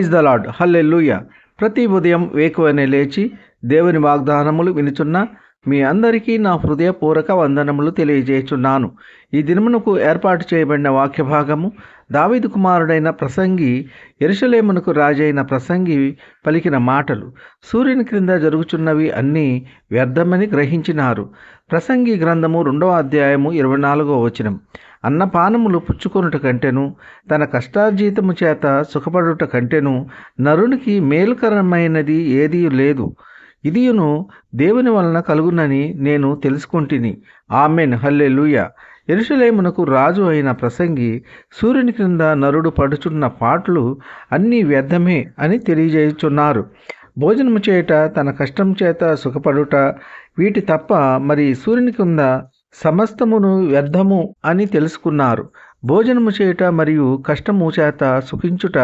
Praise the lord hallelujah ప్రతి ఉదయం వేకువనే లేచి దేవుని వాగ్దానములు వినుచున్న మీ అందరికీ నా హృదయపూర్వక వందనములు తెలియజేయుచున్నాను. ఈ దినమునకు ఏర్పాటు చేయబడిన వాక్య భాగము దావిదు కుమారుడైన ప్రసంగి ఎరుషలేమునకు రాజైన ప్రసంగి పలికిన మాటలు. సూర్యుని క్రింద జరుగుచున్నవి అన్నీ వ్యర్థమని గ్రహించినారు. ప్రసంగి గ్రంథము రెండవ అధ్యాయము ఇరవై నాలుగో వచనం. అన్నపానములు పుచ్చుకొనుట కంటేను తన కష్టార్జీతము చేత సుఖపడుట కంటేను నరునికి మేలుకరమైనది ఏదీ లేదు. ఇదియును దేవుని వలన కలుగునని నేను తెలుసుకుంటుని. ఆమెన్. హల్లే లూయ ఎరుషలేమునకు రాజు అయిన ప్రసంగి సూర్యుని క్రింద నరుడు పడుచున్న పాటలు అన్నీ వ్యర్థమే అని తెలియజేయుచున్నారు. భోజనము చేయుట తన కష్టం చేత సుఖపడుట వీటి తప్ప మరి సూర్యుని కింద సమస్తమును వ్యర్థము అని తెలుసుకున్నారు. భోజనము చేయుట మరియు కష్టము చేత సుఖించుట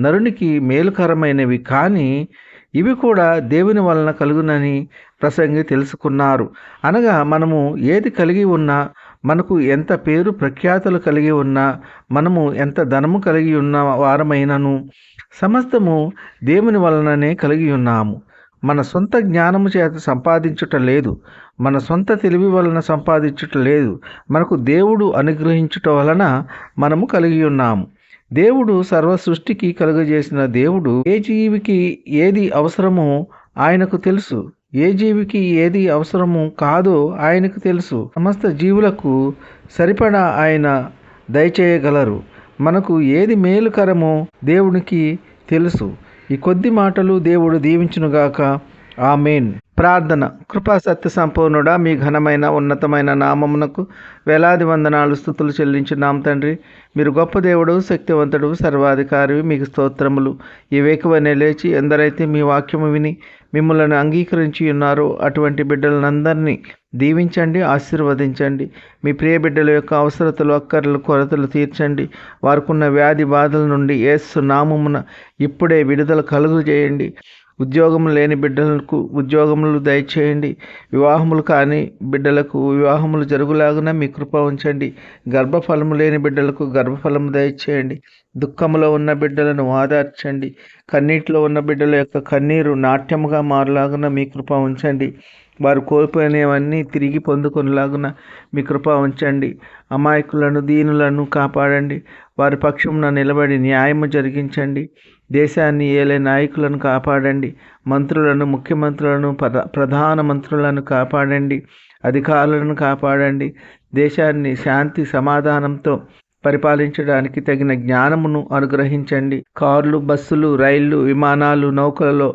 నరునికి మేలుకరమైనవి కానీ ఇవి కూడా దేవుని వలన కలుగునని ప్రసంగి తెలుసుకున్నారు. అనగా మనము ఏది కలిగి ఉన్నా మనకు ఎంత పేరు ప్రఖ్యాతులు కలిగి ఉన్నా మనము ఎంత ధనము కలిగి ఉన్న వారమైనను సమస్తము దేవుని వలననే కలిగి ఉన్నాము. మన సొంత జ్ఞానము చేత సంపాదించుట లేదు. మన సొంత తెలివి వలన సంపాదించుట లేదు. మనకు దేవుడు అనుగ్రహించుట వలన మనము కలిగి ఉన్నాము. దేవుడు సర్వ సృష్టికి కలుగజేసిన దేవుడు ఏ జీవికి ఏది అవసరమో ఆయనకు తెలుసు. ఏ జీవికి ఏది అవసరము కాదో ఆయనకు తెలుసు. సమస్త జీవులకు సరిపడా ఆయన దయచేయగలరు. మనకు ఏది మేలుకరమో దేవునికి తెలుసు. ఈ కొద్ది మాటలు దేవుడు దీవించునుగాక. ఆమెన్. ప్రార్థన. కృపా సత్య సంపూర్ణుడా మీ ఘనమైన ఉన్నతమైన నామమునకు వేలాది వందనాలు స్థుతులు చెల్లించున్నాం తండ్రి. మీరు గొప్ప దేవుడు శక్తివంతుడు సర్వాధికారి మీకు స్తోత్రములు. ఈ వేకువనే లేచి ఎందరైతే మీ వాక్యము విని మిమ్మల్ని అంగీకరించి ఉన్నారో అటువంటి బిడ్డలందరినీ దీవించండి ఆశీర్వదించండి. మీ ప్రియ బిడ్డల యొక్క అవసరతలు అక్కర్లు కొరతలు తీర్చండి. వారికున్న వ్యాధి బాధల నుండి ఏసు నామమున ఇప్పుడే విడుదల కలుగు చేయండి. ఉద్యోగం లేని బిడ్డలకు ఉద్యోగములు దయచేయండి. వివాహములు కాని బిడ్డలకు వివాహములు జరుగులాగున మీ కృప ఉంచండి. గర్భఫలము లేని బిడ్డలకు గర్భఫలము దయచేయండి. దుఃఖములో ఉన్న బిడ్డలను ఆదార్చండి. కన్నీటిలో ఉన్న బిడ్డల యొక్క కన్నీరు నాట్యముగా మారులాగున మీ కృప ఉంచండి. వారు కోల్పోయినవన్నీ తిరిగి పొందుకునేలాగున మీ కృప ఉంచండి. అమాయకులను దీనులను కాపాడండి. వారి పక్షమున నిలబడి న్యాయము జరిగించండి. దేశాన్ని ఏలే నాయకులను కాపాడండి. మంత్రులను ముఖ్యమంత్రులను ప్రధా ప్రధాన మంత్రులను కాపాడండి. అధికారులను కాపాడండి. దేశాన్ని శాంతి సమాధానంతో పరిపాలించడానికి తగిన జ్ఞానమును అనుగ్రహించండి. కార్లు బస్సులు రైళ్ళు విమానాలు నౌకలలో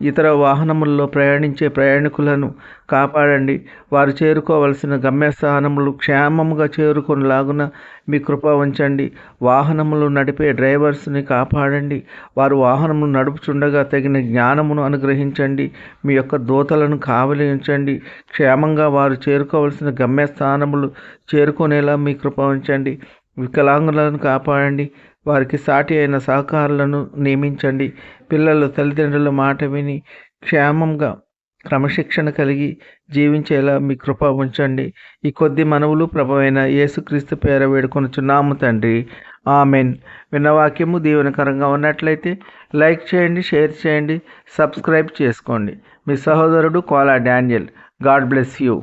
ఇతర వాహనముల్లో ప్రయాణించే ప్రయాణికులను కాపాడండి. వారు చేరుకోవలసిన గమ్యస్థానములు క్షేమముగా చేరుకునేలాగున మీ కృప ఉంచండి. వాహనములు నడిపే డ్రైవర్స్ని కాపాడండి. వారు వాహనములు నడుపుచుండగా తగిన జ్ఞానమును అనుగ్రహించండి. మీ యొక్క దూతలను కావలి ఉంచండి. క్షేమంగా వారు చేరుకోవలసిన గమ్యస్థానములు చేరుకునేలా మీ కృప ఉంచండి. వికలాంగులను కాపాడండి. వారికి సాటి అయిన సహకారులను నియమించండి. పిల్లలు తల్లిదండ్రుల మాట విని క్షేమంగా క్రమశిక్షణ కలిగి జీవించేలా మీ కృప ఉంచండి. ఈ కొద్ది మనవులు ప్రభమైన యేసుక్రీస్తు పేర వేడుకొనుచున్నాము తండ్రి. ఆమెన్. విన్నవాక్యము దీవెనకరంగా ఉన్నట్లయితే లైక్ చేయండి షేర్ చేయండి సబ్స్క్రైబ్ చేసుకోండి. మీ సహోదరుడు Kola Daniel. God bless you.